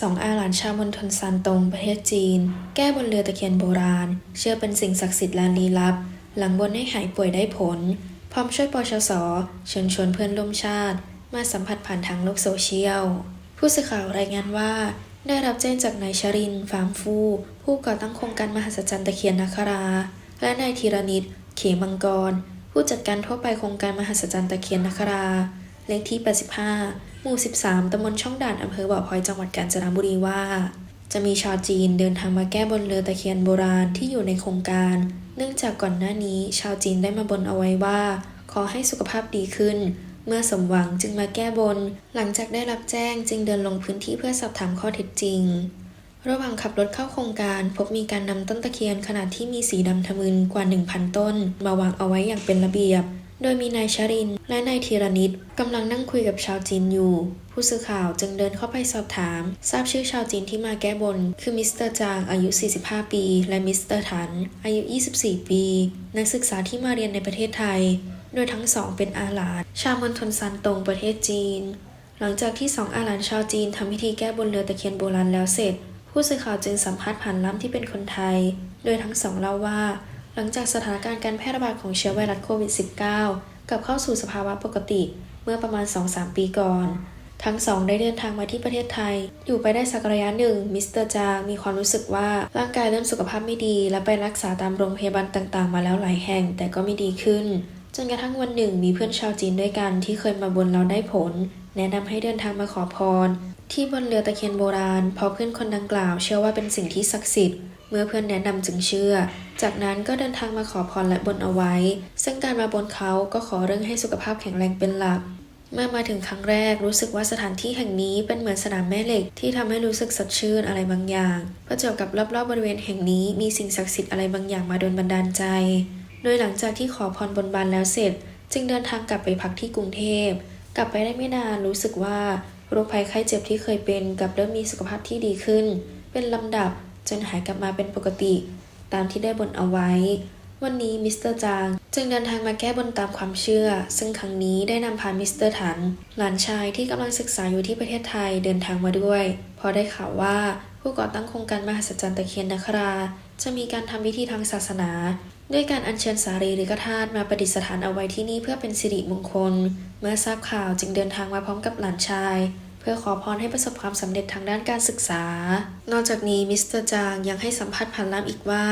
สองอาหลานชาวมณฑลซานตงประเทศจีน แก้บนเรือตะเคียนโบราณ เชื่อเป็นสิ่งศักดิ์สิทธิ์และลี้ลับ หลังบนให้หายป่วยได้ผล พร้อมช่วยปชสเชิญชวนเพื่อนร่วมชาติ มาสัมผัสผ่านทางโลกโซเชียล ผู้สื่อข่าวรายงานว่า ได้รับแจ้งจากนายชรินฟามฟู ผู้ก่อตั้งโครงการมหัศจรรย์ตะเคียนนาครา และนายธีรนิตเขมังกร ผู้จัดการทั่วไปโครงการมหัศจรรย์ตะเคียนนาครา เลขที่ 85 หมู่ 13 ตำบลช่องด่านอำเภอบ่อพลอยจังหวัดกาญจนบุรีว่า จะมีชาวจีนเดินทางมาแก้บนเรือตะเคียนโบราณที่อยู่ในโครงการ เนื่องจากก่อนหน้านี้ ชาวจีนได้มาบนเอาไว้ว่า ขอให้สุขภาพดีขึ้น เมื่อสมหวังจึงมาแก้บน หลังจากได้รับแจ้งจึงเดินลงพื้นที่เพื่อสอบถามข้อเท็จจริงระหว่างขับรถเข้าโครงการ พบมีการนำต้นตะเคียนขนาดที่มีสีดำทะมึนกว่า 1,000 ต้น มาวางเอาไว้อย่างเป็นระเบียบ โดยมีนายชริน และนายธีรนิตกำลังนั่งคุยกับชาวจีนอยู่ ผู้สื่อข่าวจึงเดินเข้าไปสอบถาม ทราบชื่อชาวจีนที่มาแก้บน คือมิสเตอร์จางอายุ 45 ปี และมิสเตอร์ถัน อายุ 24 ปี นักศึกษาที่มาเรียนในประเทศไทย โดยทั้งสองเป็นอาหลาน ชาวมณฑลซานตงประเทศจีน หลังจากที่สองอาหลานชาวจีนทำพิธีแก้บนเรือตะเคียนโบราณแล้วเสร็จ ผู้สื่อข่าวจึงสัมภาษณ์ผ่านล่ามที่เป็นคนไทย โดยทั้งสองเล่าว่า หลังจากสถานการณ์การแพร่ระบาดของเชื้อไวรัสโควิด -19 กลับเข้าสู่สภาวะปกติเมื่อประมาณ 2-3 ปีก่อน ทั้งสองได้เดินทางมาที่ประเทศไทย อยู่ไปได้สักระยะหนึ่ง มิสเตอร์จางมีความรู้สึกว่าร่างกายเริ่มสุขภาพไม่ดี และไปรักษาตามโรงพยาบาลต่างๆ มาแล้วหลายแห่ง แต่ก็ไม่ดีขึ้น จนกระทั่งวันหนึ่งมีเพื่อนชาวจีนด้วยกันที่เคยมาบนเราได้ผล แนะนำให้เดินทางมาขอพร ที่บนเรือตะเคียนโบราณเพราะเพื่อนคนดังกล่าวเชื่อว่าเป็นสิ่งที่ศักดิ์สิทธิ์เมื่อเพื่อนแนะนำจึงเชื่อ จากนั้นก็เดินทางมาขอพรและบนเอาไว้ ซึ่งการมาบนเขาก็ขอเรื่องให้สุขภาพแข็งแรงเป็นหลัก เมื่อมาถึงครั้งแรกรู้สึกว่าสถานที่แห่งนี้เป็นเหมือนสนามแม่เหล็กที่ทำให้รู้สึกสดชื่นอะไรบางอย่างประจวบกับรอบๆบริเวณแห่งนี้มีสิ่งศักดิ์สิทธิ์อะไรบางอย่างมาโดนบันดาลใจ โดยหลังจากที่ขอพรบนบานแล้วเสร็จ จึงเดินทางกลับไปพักที่กรุงเทพ กลับไปได้ไม่นานรู้สึกว่าโรคภัยไข้เจ็บที่เคยเป็นกลับเริ่มมีสุขภาพที่ดีขึ้น เป็นลำดับจนหายกลับมาเป็นปกติ ตามที่ได้บนเอาไว้ วันนี้มิสเตอร์จางจึงเดินทางมาแก้บนตามความเชื่อ ซึ่งครั้งนี้ได้นำพามิสเตอร์ถัน หลานชายที่กำลังศึกษาอยู่ที่ประเทศไทยเดินทางมาด้วยเพราะได้ข่าวว่าผู้ก่อตั้งโครงการมหัศจรรย์ตะเคียนนาครา จะมีการทำพิธีทางศาสนา ด้วยการอัญเชิญสารีริกธาตุมาประดิษฐานเอาไว้ที่นี่เพื่อเป็นสิริมงคล เมื่อทราบข่าวจึงเดินทางมาพร้อมกับหลานชาย เพื่อขอพรให้ประสบความสำเร็จทางด้านการศึกษา นอกจากนี้มิสเตอร์จางยังให้สัมภาษณ์ผ่านล่ามอีกว่า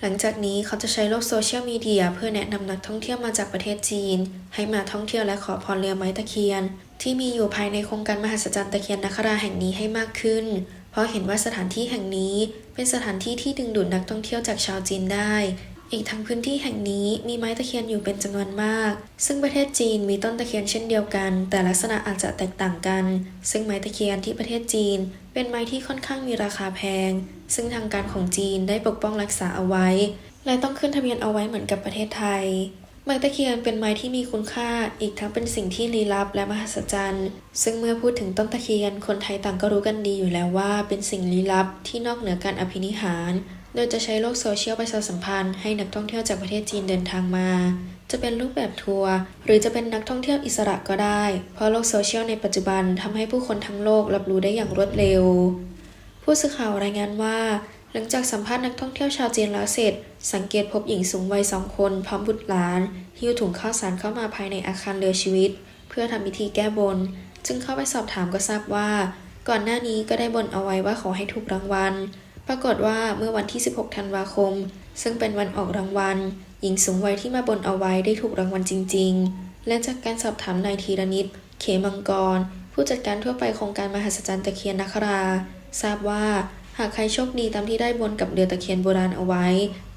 หลังจากนี้เขาจะใช้โลกโซเชียลมีเดียเพื่อแนะนำนักท่องเที่ยวมาจากประเทศจีน ให้มาท่องเที่ยวและขอพรเรือไม้ตะเคียน ที่มีอยู่ภายในโครงการมหัศจรรย์ตะเคียนนาคราแห่งนี้ให้มากขึ้น เพราะเห็นว่าสถานที่แห่งนี้เป็นสถานที่ที่ดึงดูดนักท่องเที่ยวจากชาวจีนได้ อีกทั้งพื้นที่แห่งนี้มีไม้ตะเคียนอยู่เป็นจำนวนมาก ซึ่งประเทศจีนมีต้นตะเคียนเช่นเดียวกัน แต่ลักษณะอาจจะแตกต่างกัน ซึ่งไม้ตะเคียนที่ประเทศจีน เป็นไม้ที่ค่อนข้างมีราคาแพง ซึ่งทางการของจีนได้ปกป้องรักษาเอาไว้ และต้องขึ้นทะเบียนเอาไว้เหมือนกับประเทศไทยไม้ตะเคียนเป็นไม้ที่มีคุณค่า อีกทั้งเป็นสิ่งที่ลี้ลับและมหัศจรรย์ ซึ่งเมื่อพูดถึงต้นตะเคียน คนไทยต่างก็รู้กันดีอยู่แล้วว่า เป็นสิ่งลี้ลับที่นอกเหนือการอภินิหาร โดยจะใช้โลกโซเชียลประชาสัมพันธ์ให้นักท่องเที่ยวจากประเทศจีนเดินทางมา จะเป็นรูปแบบทัวร์หรือจะเป็นนักท่องเที่ยวอิสระก็ได้ เพราะโลกโซเชียลในปัจจุบันทำให้ผู้คนทั้งโลกรับรู้ได้อย่างรวดเร็ว ผู้สื่อข่าวรายงานว่า หลังจากสัมภาษณ์นักท่องเที่ยวชาวจีนแล้วเสร็จ สังเกตพบหญิงสูงวัยสองคนพร้อมบุตรหลานหิ้วถุงข้าวสารเข้ามาภายในอาคารเรือชีวิต เพื่อทำพิธีแก้บน จึงเข้าไปสอบถามก็ทราบว่า ก่อนหน้านี้ก็ได้บนเอาไว้ว่าขอให้ถูกรางวัล ปรากฏว่าเมื่อวันที่ 16 ธันวาคม ซึ่งเป็นวันออกรางวัล หญิงสูงวัยที่มาบนเอาไว้ได้ถูกรางวัลจริง ๆ และจากการสอบถามนายธีรนิต เขมังกร ผู้จัดการทั่วไปโครงการมหัศจรรย์ตะเคียนนาครา ทราบว่า หากใครโชคดีตามที่ได้บนกับเรือตะเคียนโบราณเอาไว้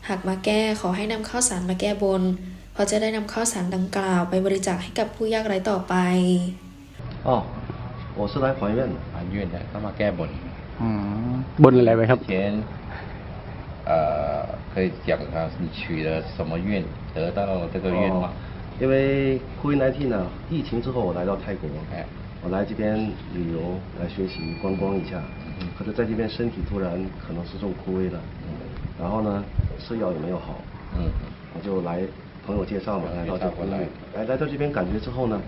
หากมาแก้ขอให้นำข้าวสารมาแก้บน เพราะจะได้นำข้าวสารดังกล่าวไปบริจาคให้กับผู้ยากไร้ต่อไป 哦，我是来还愿的。 หานยื่นเนี่ยก็มาแก้ บน อืมบนอะไรไปครับ 之前呃可以讲啊，你许了什么愿，得到这个愿吗？哦因为 COVID-19 呢，疫情之后我来到泰国，哎，我来这边旅游来学习观光一下，嗯可是在这边身体突然可能是中枯萎了，然后呢吃药也没有好，嗯我就来朋友介绍嘛，朋友来到这边介绍过来，来来到这边感觉之后呢，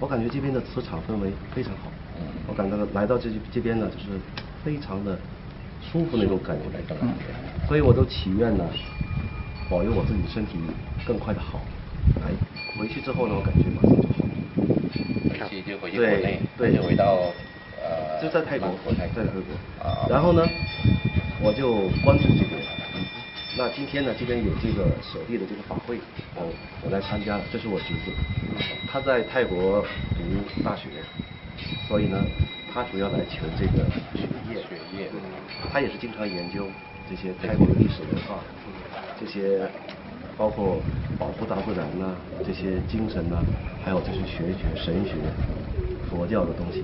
我感觉这边的磁场氛围非常好，嗯 嗯我感到来到这这边呢，就是 非常的舒服那种感觉，所以我都祈愿呢，保佑我自己身体更快的好。哎，回去之后呢，我感觉马上就好。回去就回去国内，对对就回到呃，就在泰国，在泰国。啊，然后呢，我就关注这边。那今天呢，这边有这个舍利的这个法会，我我来参加了。这是我侄子，他在泰国读大学，所以呢，他主要来求这个学业。学业他也是经常研究这些泰国的历史文化，这些包括保护大自然呐、这些精神呐、还有就是学学神学、佛教的东西。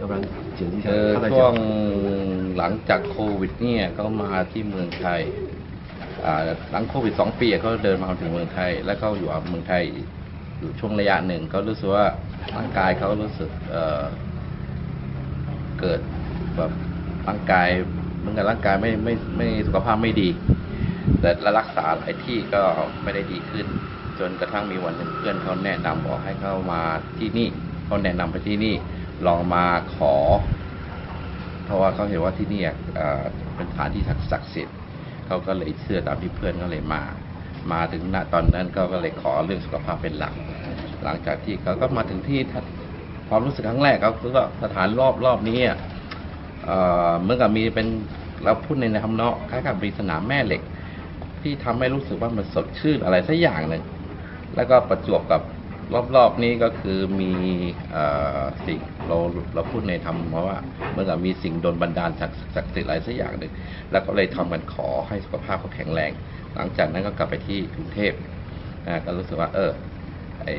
要不然简介一下 คือ 他在 ช่วง 讲。 หลังจากโควิดเนี่ยก็มาที่เมืองไทยอ่าหลังโควิดสองปีเขาเดินมาถึงเมืองไทย แล้วก็อยู่เมืองไทยอยู่ช่วงระยะหนึ่งก็รู้สึกว่า ร่างกายเขารู้สึกเเกิดแบบร่างกายเหมือนกับร่างกายไม่ไม่ไม่สุขภาพไม่ดี แต่ละรักษาหลายที่ก็ไม่ได้ดีขึ้น จนกระทั่งมีวันหนึ่งเพื่อนเขาแนะนำบอกให้เข้ามาที่นี่เขาแนะนำไปที่นี่ลองมาขอ เพราะว่าเขาเห็นว่าที่นี่เป็นสถานที่ศักดิ์สิทธิ์เขาก็เลยเชื่อตามที่เพื่อนก็เลยมา มาถึงณตอนนั้นก็ก็เลยขอเรื่องสุขภาพเป็นหลัก หลังจากที่เขาก็มาถึงที่ความรู้สึกครั้งแรกเขาคือว่าสถานรอบรอบนี้เหมื่อนกับมีเป็นเราพูดในคำเนาะคล้ายกับมีสนามแม่เหล็ก ที่ทำให้รู้สึกว่ามันสดชื่นอะไรสักอย่างหนึ่งแล้วก็ประจวบกับรอบๆนี้ก็คือมีอสิ่งเราเราพูดในธรรมเพราะว่าเมื่อกับมีสิ่งโดนบันดาลจากจากสิ่งอะไรสักอย่างหนึ่งแล้วก็เลยทำกันขอให้สุขภาพเขาแข็งแรง หลังจากนั้นก็กลับไปที่กรุงเทพนะก็รู้สึกว่าเออ ไอ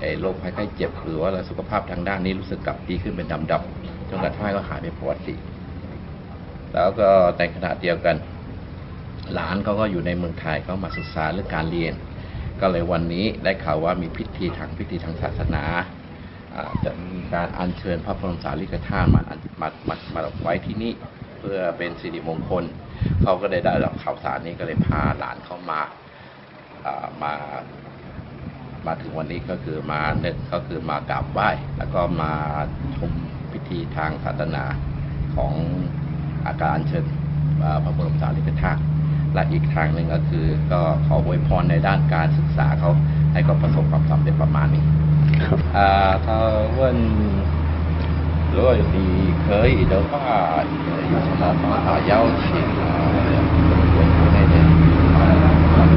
ไอโรคภัยไข้เจ็บหรือว่าสุขภาพทางด้านนี้รู้สึกกลับดีขึ้นเป็นดำดำจนกระทั่งก็หายเป็นปกติ แล้วก็ในขณะเดียวกันหลานเขาก็อยู่ในเมืองไทยเขามาศึกษาเรื่องการเรียน ก็เลยวันนี้ได้ข่าวว่ามีพิธีทางพิธีทางศาสนาจะมีการอัญเชิญพระบรมสารีริกธาตุมาอัญมามามาไว้ที่นี่เพื่อเป็นสิริมงคลเขาก็ได้ได้รับข่าวสารนี้ก็เลยพาหลานเข้ามามา มาถึงวันนี้ก็คือมาเนึกก็คือมากราบไหว้ แล้วก็มาชมพิธีทางศาสนาของอาการเชิญพระบรมสารีริกธาตุและอีกทางหนึ่งก็คือ ก็ขออวยพรในด้านการศึกษาเขาให้เขประสบความสำเร็จประมาณนี้ถ้าวันรวยดีเคยเดี๋ยวว่าอยู่ชนะมาหาเย้าชิง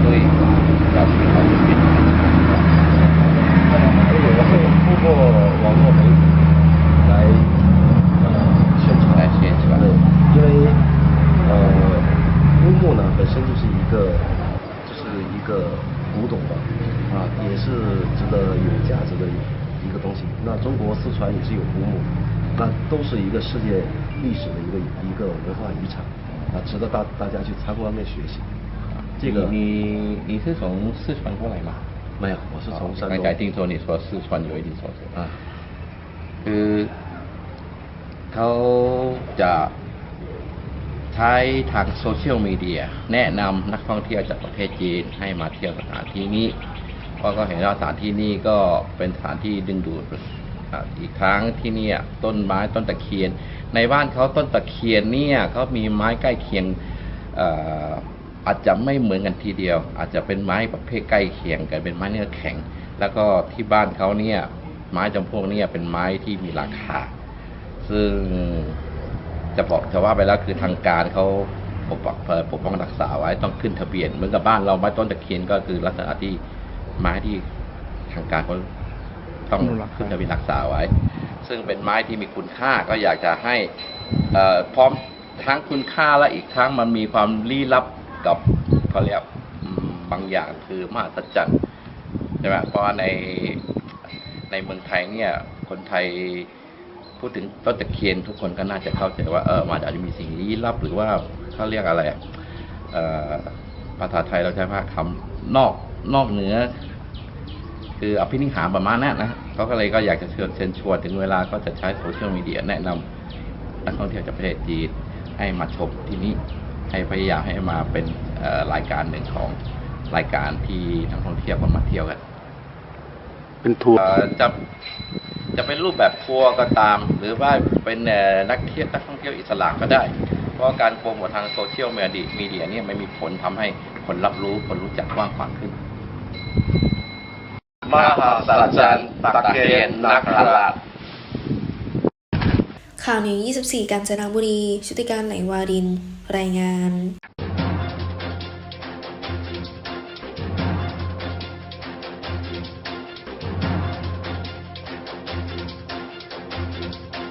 ด้วยจำ 通过网络媒体来呃宣传，来宣传对，因为呃乌木呢本身就是一个就是一个古董吧，啊也是值得有价值的一个东西。那中国四川也是有乌木，那都是一个世界历史的一个一个文化遗产，啊值得大大家去参观跟学习。这个你你你是从四川过来吗？没有，我是从山东刚才听说你说四川有一点所知啊。 คือเขาจะใช้ทางโซเชียลมีเดียแนะนำนักท่องเที่ยวจากประเทศจีนให้มาเที่ยวสถานที่นี้ เพราะก็เห็นว่าสถานที่นี้ก็เป็นสถานที่ดึงดูดอ่ะอีกครั้งที่เนี่ยต้นไม้ต้นตะเคียน ในบ้านเขาต้นตะเคียนเนี่ยเขามีไม้ใกล้เคียงเ อาจจะไม่เหมือนกันทีเดียว อาจจะเป็นไม้ประเภทใกล้เคียงกันเป็นไม้เนื้อแข็ง แล้วก็ที่บ้านเขาเนี่ยไม้จำพวกนี้เป็นไม้ที่มีราคา ซึ่งจะบอกจะว่าไปแล้วคือทางการเขาปกป้องเอ่อปกป้องรักษาไว้ต้องขึ้นทะเบียนเหมือนกับบ้านเราไม้ต้นตะเคียนก็คือลักษณะที่ไม้ที่ทางการเขาต้องขึ้นทะเบียนรักษาไว้ ซึ่งเป็นไม้ที่มีคุณค่าก็อยากจะให้พร้อมทั้งคุณค่าและอีกทั้งมันมีความลี้ลับ กับเขาเรียกบางอย่างคือมหัศจรรย์ใช่ไหมเพราะในในเมืองไทยเนี่ย คนไทยพูดถึงต้นตะเคียนทุกคนก็น่าจะเข้าใจว่าเออมันอาจจะมีสิ่งลี้ลับหรือว่าเขาเรียกอะไรอะเอ่อภาษาไทยเราใช้ว่าคำนอกนอกเหนือ คืออภินิหารประมาณนั้นนะเขาก็เลยก็อยากจะเชิญเชิญชวนถึงเวลาก็จะใช้โซเชียลมีเดียแนะนำนักท่องเที่ยวจากประเทศจีนให้มาชมที่นี่ ให้พยายามให้มาเป็นเอ่อรายการหนึ่งของรายการที่นักท่องเที่ยวเขามาเที่ยวกัน เป็นทัวร์เอ่อจะจะเป็นรูปแบบทัวร์ก็ตาม หรือว่าเป็นเอ่อนักเที่ยวนักท่องเที่ยวอิสระก็ได้ เพราะการโปรโมททางโซเชียลมีเดียมีเดียเนี่ยมันมีผลทำให้คนรับรู้คนรู้จักกว้างขวางขึ้นมหาสารจันทร์ตักเกณฑ์นักขลาดข่าวนิว24 กาญจนบุรี ชุติการไหลวาริน รายงาน